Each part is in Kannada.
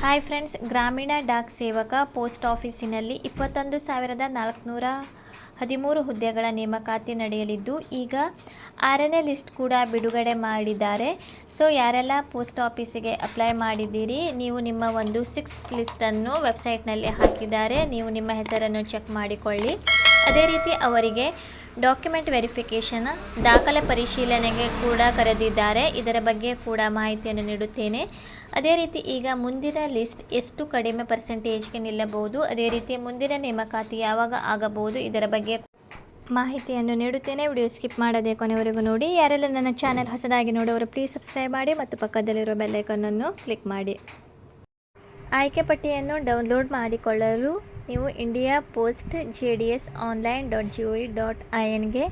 ಹಾಯ್ ಫ್ರೆಂಡ್ಸ್ ಗ್ರಾಮೀಣ ಡಾಕ್ ಸೇವಕ ಪೋಸ್ಟ್ ಆಫೀಸಿನಲ್ಲಿ ಇಪ್ಪತ್ತೊಂದು ಸಾವಿರದ ನಾಲ್ಕುನೂರ ಹದಿಮೂರು ಹುದ್ದೆಗಳ ನೇಮಕಾತಿ ನಡೆಯಲಿದ್ದು, ಈಗ ಆರನೇ ಲಿಸ್ಟ್ ಕೂಡ ಬಿಡುಗಡೆ ಮಾಡಿದ್ದಾರೆ. ಸೊ ಯಾರೆಲ್ಲ ಪೋಸ್ಟ್ ಆಫೀಸಿಗೆ ಅಪ್ಲೈ ಮಾಡಿದ್ದೀರಿ, ನೀವು ನಿಮ್ಮ ಒಂದು ಸಿಕ್ಸ್ ಲಿಸ್ಟನ್ನು ವೆಬ್ಸೈಟ್ನಲ್ಲಿ ಹಾಕಿದ್ದಾರೆ. ನೀವು ನಿಮ್ಮ ಹೆಸರನ್ನು ಚೆಕ್ ಮಾಡಿಕೊಳ್ಳಿ. ಅದೇ ರೀತಿ ಅವರಿಗೆ ಡಾಕ್ಯುಮೆಂಟ್ ವೆರಿಫಿಕೇಷನ್ ದಾಖಲೆ ಪರಿಶೀಲನೆಗೆ ಕೂಡ ಕರೆದಿದ್ದಾರೆ. ಇದರ ಬಗ್ಗೆ ಕೂಡ ಮಾಹಿತಿಯನ್ನು ನೀಡುತ್ತೇನೆ. ಅದೇ ರೀತಿ ಈಗ ಮುಂದಿನ ಲಿಸ್ಟ್ ಎಷ್ಟು ಕಡಿಮೆ ಪರ್ಸೆಂಟೇಜ್ಗೆ ನಿಲ್ಲಬಹುದು? ಅದೇ ರೀತಿ ಮುಂದಿನ ನೇಮಕಾತಿ ಯಾವಾಗ ಆಗಬಹುದು? ಇದರ ಬಗ್ಗೆ ಮಾಹಿತಿಯನ್ನು ನೀಡುತ್ತೇನೆ. ವಿಡಿಯೋ ಸ್ಕಿಪ್ ಮಾಡದೆ ಕೊನೆವರೆಗೂ ನೋಡಿ. ಯಾರೆಲ್ಲ ನನ್ನ ಚಾನೆಲ್ ಹೊಸದಾಗಿ ನೋಡೋರು ಪ್ಲೀಸ್ ಸಬ್ಸ್ಕ್ರೈಬ್ ಮಾಡಿ ಮತ್ತು ಪಕ್ಕದಲ್ಲಿರುವ ಬೆಲ್ಲೈಕನ್ನನ್ನು ಕ್ಲಿಕ್ ಮಾಡಿ. ಆಯ್ಕೆ ಪಟ್ಟಿಯನ್ನು ಡೌನ್ಲೋಡ್ ಮಾಡಿಕೊಳ್ಳಲು ನೀವು India post J D S online dot G O dot I ಎನ್ಗೆ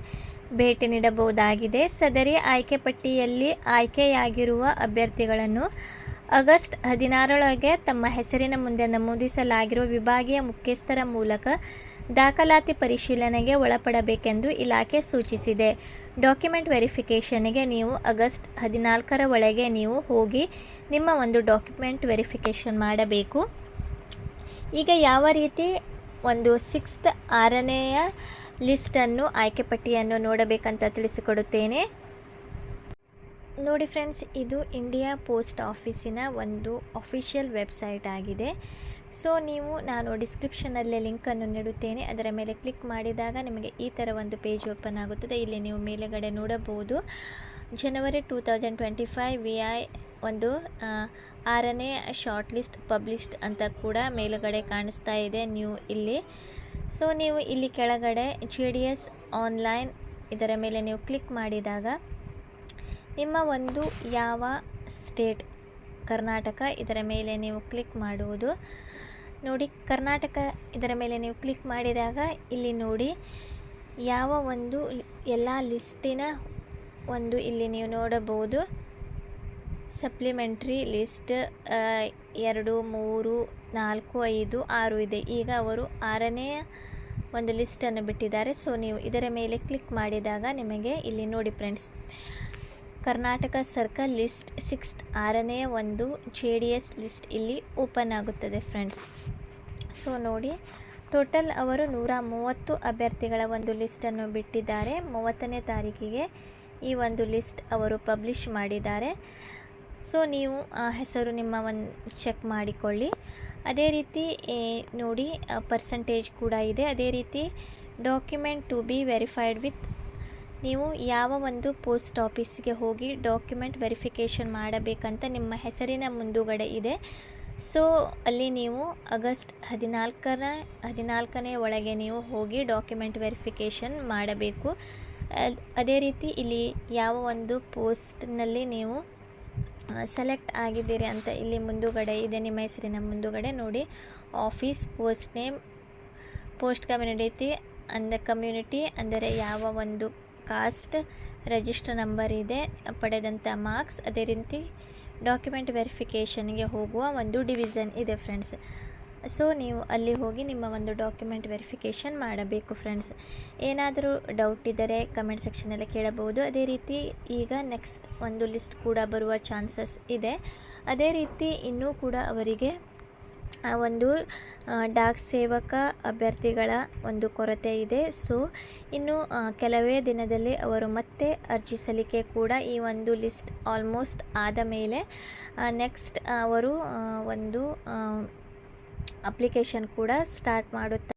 ಭೇಟಿ ನೀಡಬಹುದಾಗಿದೆ. ಸದರಿ ಆಯ್ಕೆ ಪಟ್ಟಿಯಲ್ಲಿ ಆಯ್ಕೆಯಾಗಿರುವ ಅಭ್ಯರ್ಥಿಗಳನ್ನು ಆಗಸ್ಟ್ ಹದಿನಾರರೊಳಗೆ ತಮ್ಮ ಹೆಸರಿನ ಮುಂದೆ ನಮೂದಿಸಲಾಗಿರುವ ವಿಭಾಗೀಯ ಮುಖ್ಯಸ್ಥರ ಮೂಲಕ ದಾಖಲಾತಿ ಪರಿಶೀಲನೆಗೆ ಒಳಪಡಬೇಕೆಂದು ಇಲಾಖೆ ಸೂಚಿಸಿದೆ. ಡಾಕ್ಯುಮೆಂಟ್ ವೆರಿಫಿಕೇಷನ್ಗೆ ನೀವು ಆಗಸ್ಟ್ ಹದಿನಾಲ್ಕರ ಒಳಗೆ ನೀವು ಹೋಗಿ ನಿಮ್ಮ ಒಂದು ಡಾಕ್ಯುಮೆಂಟ್ ವೆರಿಫಿಕೇಷನ್ ಮಾಡಬೇಕು. ಈಗ ಯಾವ ರೀತಿ ಒಂದು ಸಿಕ್ಸ್ತ್ ಆರನೆಯ ಲಿಸ್ಟನ್ನು ಆಯ್ಕೆ ಪಟ್ಟಿಯನ್ನು ನೋಡಬೇಕಂತ ತಿಳಿಸಿಕೊಡುತ್ತೇನೆ. ನೋಡಿ ಫ್ರೆಂಡ್ಸ್, ಇದು ಇಂಡಿಯಾ ಪೋಸ್ಟ್ ಆಫೀಸಿನ ಒಂದು ಅಫಿಷಿಯಲ್ ವೆಬ್ಸೈಟ್ ಆಗಿದೆ. ಸೊ ನೀವು, ನಾನು ಡಿಸ್ಕ್ರಿಪ್ಷನಲ್ಲೇ ಲಿಂಕನ್ನು ನೀಡುತ್ತೇನೆ. ಅದರ ಮೇಲೆ ಕ್ಲಿಕ್ ಮಾಡಿದಾಗ ನಿಮಗೆ ಈ ಥರ ಒಂದು ಪೇಜ್ ಓಪನ್ ಆಗುತ್ತದೆ. ಇಲ್ಲಿ ನೀವು ಮೇಲೆಗಡೆ ನೋಡಬಹುದು. January two thousand twenty five V I ಒಂದು ಆರನೇ ಶಾರ್ಟ್ ಲಿಸ್ಟ್ ಪಬ್ಲಿಷ್ಡ್ ಅಂತ ಕೂಡ ಮೇಲುಗಡೆ ಕಾಣಿಸ್ತಾ ಇದೆ ನೀವು ಇಲ್ಲಿ. ಸೊ ನೀವು ಇಲ್ಲಿ ಕೆಳಗಡೆ ಜೆ ಡಿ ಎಸ್ ಆನ್ಲೈನ್ ಇದರ ಮೇಲೆ ನೀವು ಕ್ಲಿಕ್ ಮಾಡಿದಾಗ ನಿಮ್ಮ ಒಂದು ಯಾವ ಸ್ಟೇಟ್ ಕರ್ನಾಟಕ, ಇದರ ಮೇಲೆ ನೀವು ಕ್ಲಿಕ್ ಮಾಡುವುದು. ನೋಡಿ ಕರ್ನಾಟಕ ಇದರ ಮೇಲೆ ನೀವು ಕ್ಲಿಕ್ ಮಾಡಿದಾಗ ಇಲ್ಲಿ ನೋಡಿ ಯಾವ ಒಂದು ಎಲ್ಲ ಲಿಸ್ಟಿನ ಒಂದು ಇಲ್ಲಿ ನೀವು ನೋಡಬಹುದು. ಸಪ್ಲಿಮೆಂಟ್ರಿ ಲಿಸ್ಟ್ ಎರಡು, ಮೂರು, ನಾಲ್ಕು, ಐದು, ಆರು ಇದೆ. ಈಗ ಅವರು ಆರನೇ ಒಂದು ಲಿಸ್ಟನ್ನು ಬಿಟ್ಟಿದ್ದಾರೆ. ಸೊ ನೀವು ಇದರ ಮೇಲೆ ಕ್ಲಿಕ್ ಮಾಡಿದಾಗ ನಿಮಗೆ ಇಲ್ಲಿ ನೋಡಿ friends Karnataka circle list sixth ಆರನೆಯ ಒಂದು ಜೆ ಡಿ ಎಸ್ ಲಿಸ್ಟ್ ಇಲ್ಲಿ ಓಪನ್ ಆಗುತ್ತದೆ ಫ್ರೆಂಡ್ಸ್. ಸೊ ನೋಡಿ, ಟೋಟಲ್ ಅವರು ನೂರ ಮೂವತ್ತು ಅಭ್ಯರ್ಥಿಗಳ ಒಂದು ಲಿಸ್ಟನ್ನು ಬಿಟ್ಟಿದ್ದಾರೆ. ಮೂವತ್ತನೇ ತಾರೀಕಿಗೆ ಈ ಒಂದು ಲಿಸ್ಟ್ ಅವರು ಪಬ್ಲಿಷ್ ಮಾಡಿದ್ದಾರೆ. ಸೊ ನೀವು ಆ ಹೆಸರು ನಿಮ್ಮ ಒಂದು ಚೆಕ್ ಮಾಡಿಕೊಳ್ಳಿ. ಅದೇ ರೀತಿ ನೋಡಿ ಪರ್ಸಂಟೇಜ್ ಕೂಡ ಇದೆ. ಅದೇ ರೀತಿ document to be verified with ನೀವು ಯಾವ ಒಂದು ಪೋಸ್ಟ್ ಆಫೀಸಿಗೆ ಹೋಗಿ ಡಾಕ್ಯುಮೆಂಟ್ ವೆರಿಫಿಕೇಷನ್ ಮಾಡಬೇಕಂತ ನಿಮ್ಮ ಹೆಸರಿನ ಮುಂದುಗಡೆ ಇದೆ. ಸೊ, ಅಲ್ಲಿ ನೀವು ಆಗಸ್ಟ್ ಹದಿನಾಲ್ಕರ, ಹದಿನಾಲ್ಕನೇ ಒಳಗೆ ನೀವು ಹೋಗಿ ಡಾಕ್ಯುಮೆಂಟ್ ವೆರಿಫಿಕೇಷನ್ ಮಾಡಬೇಕು. ಅದೇ ರೀತಿ ಇಲ್ಲಿ ಯಾವ ಒಂದು ಪೋಸ್ಟ್ನಲ್ಲಿ ನೀವು ಸೆಲೆಕ್ಟ್ ಆಗಿದ್ದೀರಿ ಅಂತ ಇಲ್ಲಿ ಮುಂದುಗಡೆ ಇದೆ. ನಿಮ್ಮ ಹೆಸರಿನ ಮುಂದುಗಡೆ ನೋಡಿ, office post name, post community ಅಂದ ಕಮ್ಯುನಿಟಿ, ಅಂದರೆ ಯಾವ ಒಂದು ಕಾಸ್ಟ್ ರಿಜಿಸ್ಟರ್ ನಂಬರ್ ಇದೆ. ಪಡೆದಂಥ ಮಾರ್ಕ್ಸ್, ಅದೇ ರೀತಿ ಡಾಕ್ಯುಮೆಂಟ್ ವೆರಿಫಿಕೇಷನ್ಗೆ ಹೋಗುವ ಒಂದು ಡಿವಿಷನ್ ಇದೆ ಫ್ರೆಂಡ್ಸ್. ಸೊ, ನೀವು ಅಲ್ಲಿ ಹೋಗಿ ನಿಮ್ಮ ಒಂದು ಡಾಕ್ಯುಮೆಂಟ್ ವೆರಿಫಿಕೇಷನ್ ಮಾಡಬೇಕು ಫ್ರೆಂಡ್ಸ್. ಏನಾದರೂ ಡೌಟ್ ಇದ್ದರೆ ಕಮೆಂಟ್ ಸೆಕ್ಷನಲ್ಲಿ ಕೇಳಬಹುದು. ಅದೇ ರೀತಿ ಈಗ ನೆಕ್ಸ್ಟ್ ಒಂದು ಲಿಸ್ಟ್ ಕೂಡ ಬರುವ ಚಾನ್ಸಸ್ ಇದೆ. ಅದೇ ರೀತಿ ಇನ್ನೂ ಕೂಡ ಅವರಿಗೆ ಆ ಒಂದು ಡಾಕ್ ಸೇವಕ ಅಭ್ಯರ್ಥಿಗಳ ಒಂದು ಕೊರತೆ ಇದೆ. ಸೊ, ಇನ್ನು ಕೆಲವೇ ದಿನದಲ್ಲಿ ಅವರು ಮತ್ತೆ ಅರ್ಜಿ ಸಲ್ಲಿಕೆ ಕೂಡ ಈ ಒಂದು ಲಿಸ್ಟ್ ಆಲ್ಮೋಸ್ಟ್ ಆದ ಮೇಲೆ ನೆಕ್ಸ್ಟ್ ಅವರು ಒಂದು ಅಪ್ಲಿಕೇಶನ್ ಕೂಡ ಸ್ಟಾರ್ಟ್ ಮಾಡುತ್ತಾರೆ.